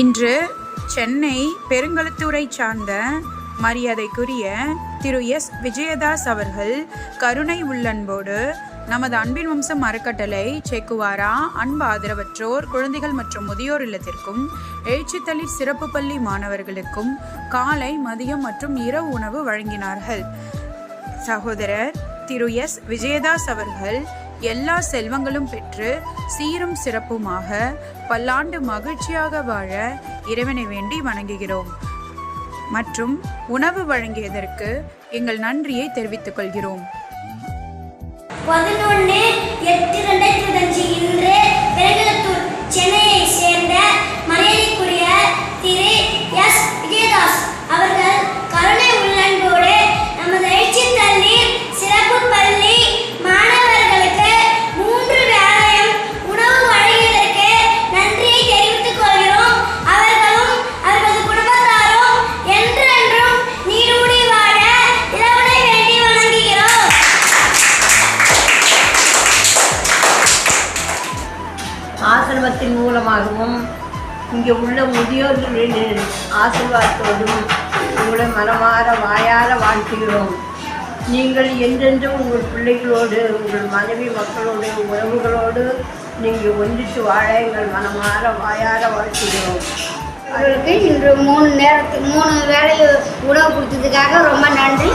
இன்று சென்னை பெருங்களத்தூரை சார்ந்த மரியாதைக்குரிய திரு எஸ். விஜயதாஸ் அவர்கள் கருணை உள்ளன்போடு நமது அன்பின் வம்சம் அறக்கட்டளை செக்குவாரா அன்பு ஆதரவற்றோர் குழந்தைகள் மற்றும் முதியோர் இல்லத்திற்கும் எழுச்சித்தளி சிறப்பு பள்ளி மாணவர்களுக்கும் காலை மதியம் மற்றும் இரவு உணவு வழங்கினார்கள். சகோதரர் திரு எஸ். விஜயதாஸ் அவர்கள் எல்லா செல்வங்களும் பெற்று சீரும் சிறப்புமாக பல்லாண்டு மகிழ்ச்சியாக வாழ இறைவனை வேண்டி வணங்குகிறோம். மற்றும் உணவு வழங்கியதற்கு எங்கள் நன்றியை தெரிவித்துக் கொள்கிறோம். பதினொன்று எட்டு ஆசிரமத்தின் மூலமாகவும் இங்கே உள்ள முதியோர்களின் ஆசிர்வாதத்தோடும் உங்களை மனமாற வாயார வாழ்த்துகிறோம். நீங்கள் என்றென்றும் உங்கள் பிள்ளைகளோடு உங்கள் மனைவி மக்களோடு உறவுகளோடு நீங்கள் ஒன்றித்து வாழ எங்கள் மனமாற வாயார வாழ்த்துகிறோம். அவர்களுக்கு இன்று மூணு நேரத்துக்கு மூணு வேலையை உணவு கொடுத்ததுக்காக ரொம்ப நன்றி.